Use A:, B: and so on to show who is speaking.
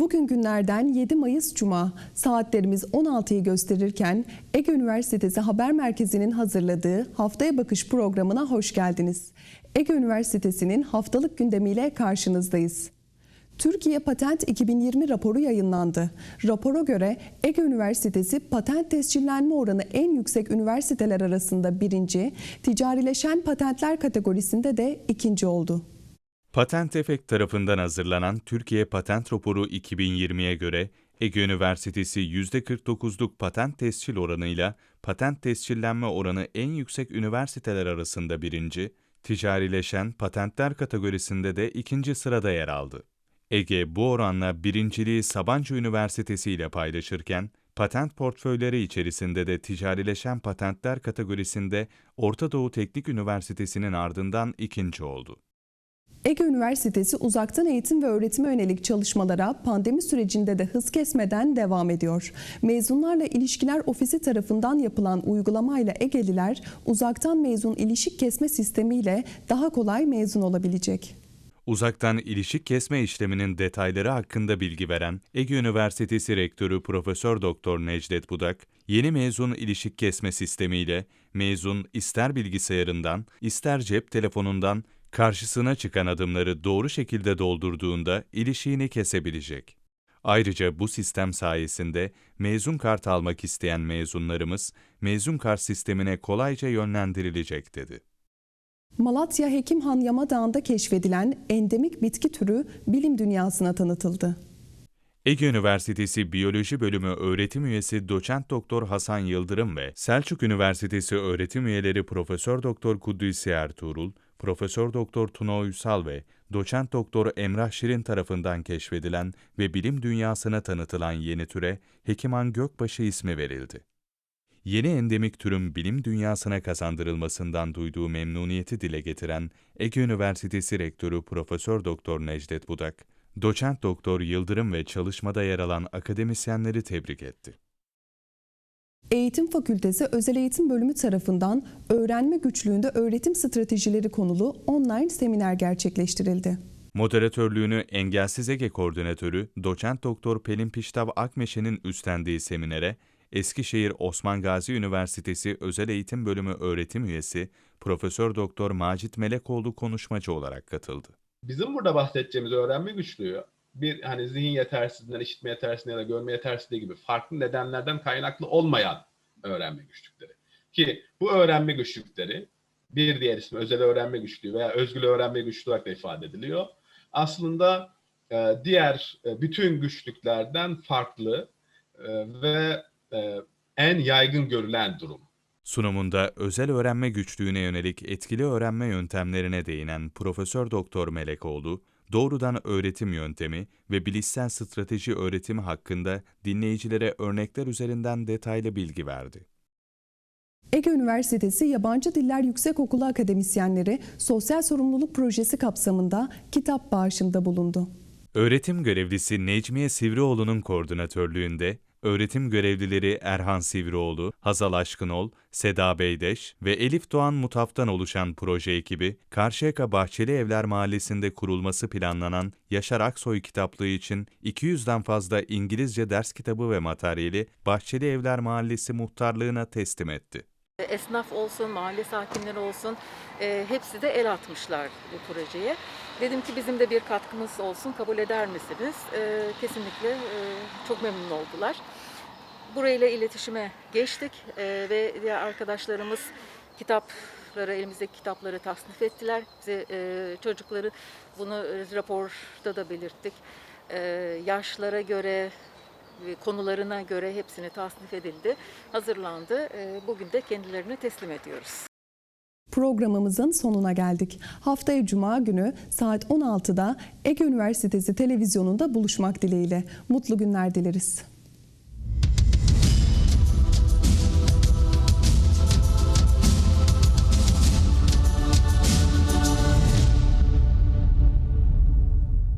A: Bugün günlerden 7 Mayıs Cuma. Saatlerimiz 16'yı gösterirken Ege Üniversitesi Haber Merkezi'nin hazırladığı Haftaya Bakış programına hoş geldiniz. Ege Üniversitesi'nin haftalık gündemiyle karşınızdayız. Türkiye Patent 2020 raporu yayınlandı. Rapora göre Ege Üniversitesi patent tescillenme oranı en yüksek üniversiteler arasında birinci, ticarileşen patentler kategorisinde de ikinci oldu.
B: Patent Efekt tarafından hazırlanan Türkiye Patent Raporu 2020'ye göre Ege Üniversitesi %49'luk patent tescil oranıyla patent tescillenme oranı en yüksek üniversiteler arasında birinci, ticarileşen patentler kategorisinde de ikinci sırada yer aldı. Ege bu oranla birinciliği Sabancı Üniversitesi ile paylaşırken, patent portföyleri içerisinde de ticarileşen patentler kategorisinde Orta Doğu Teknik Üniversitesi'nin ardından ikinci oldu.
A: Ege Üniversitesi uzaktan eğitim ve öğretime yönelik çalışmalara pandemi sürecinde de hız kesmeden devam ediyor. Mezunlarla İlişkiler Ofisi tarafından yapılan uygulamayla Egeliler uzaktan mezun ilişik kesme sistemiyle daha kolay mezun olabilecek.
B: Uzaktan ilişik kesme işleminin detayları hakkında bilgi veren Ege Üniversitesi Rektörü Profesör Doktor Necdet Budak, yeni mezun ilişik kesme sistemiyle mezun ister bilgisayarından, ister cep telefonundan karşısına çıkan adımları doğru şekilde doldurduğunda ilişiğini kesebilecek. Ayrıca bu sistem sayesinde mezun kart almak isteyen mezunlarımız mezun kart sistemine kolayca yönlendirilecek dedi.
A: Malatya Hekimhan Yamadağı'nda keşfedilen endemik bitki türü bilim dünyasına tanıtıldı.
B: Ege Üniversitesi Biyoloji Bölümü öğretim üyesi Doçent Doktor Hasan Yıldırım ve Selçuk Üniversitesi öğretim üyeleri Profesör Doktor Kudüs'i Ertuğrul, Profesör Doktor Tuna Uysal ve Doçent Doktor Emrah Şirin tarafından keşfedilen ve bilim dünyasına tanıtılan yeni türe Hekiman Gökbaşı ismi verildi. Yeni endemik türün bilim dünyasına kazandırılmasından duyduğu memnuniyeti dile getiren Ege Üniversitesi Rektörü Profesör Doktor Necdet Budak, Doçent Doktor Yıldırım ve çalışmada yer alan akademisyenleri tebrik etti.
A: Eğitim Fakültesi Özel Eğitim Bölümü tarafından öğrenme güçlüğünde öğretim stratejileri konulu online seminer gerçekleştirildi.
B: Moderatörlüğünü Engelsiz Ege Koordinatörü Doçent Doktor Pelin Piştav Akmeşe'nin üstlendiği seminere Eskişehir Osman Gazi Üniversitesi Özel Eğitim Bölümü öğretim üyesi Profesör Doktor Macit Melekoğlu konuşmacı olarak katıldı.
C: Bizim burada bahsedeceğimiz öğrenme güçlüğü bir hani zihin yetersizliğinden, işitme yetersizliğinden ya da görme yetersizliği gibi farklı nedenlerden kaynaklı olmayan öğrenme güçlükleri. Ki bu öğrenme güçlükleri bir diğer ismi özel öğrenme güçlüğü veya özgül öğrenme güçlüğü olarak da ifade ediliyor. Aslında e, diğer e, bütün güçlüklerden farklı e, ve e, en yaygın görülen durum.
B: Sunumunda özel öğrenme güçlüğüne yönelik etkili öğrenme yöntemlerine değinen Profesör Doktor Melekoğlu, doğrudan öğretim yöntemi ve bilişsel strateji öğretimi hakkında dinleyicilere örnekler üzerinden detaylı bilgi verdi.
A: Ege Üniversitesi Yabancı Diller Yüksekokulu akademisyenleri sosyal sorumluluk projesi kapsamında kitap bağışında bulundu.
B: Öğretim görevlisi Necmiye Sivrioğlu'nun koordinatörlüğünde öğretim görevlileri Erhan Sivrioğlu, Hazal Aşkınol, Seda Beydeş ve Elif Doğan Mutaf'tan oluşan proje ekibi, Karşıyaka Bahçeli Evler Mahallesi'nde kurulması planlanan Yaşar Aksoy kitaplığı için 200'den fazla İngilizce ders kitabı ve materyali Bahçeli Evler Mahallesi muhtarlığına teslim etti.
D: Esnaf olsun, mahalle sakinleri olsun e, hepsi de el atmışlar bu projeye. Dedim ki bizim de bir katkımız olsun, kabul eder misiniz? E, kesinlikle e, çok memnun oldular. Burayla iletişime geçtik e, ve diğer arkadaşlarımız kitapları, elimizdeki kitapları tasnif ettiler. Bize e, çocukları bunu raporda da belirttik. E, yaşlara göre, e, konularına göre hepsini tasnif edildi, hazırlandı. E, Bugün de kendilerine teslim ediyoruz.
A: Programımızın sonuna geldik. Haftaya Cuma günü saat 16'da Ege Üniversitesi televizyonunda buluşmak dileğiyle. Mutlu günler dileriz.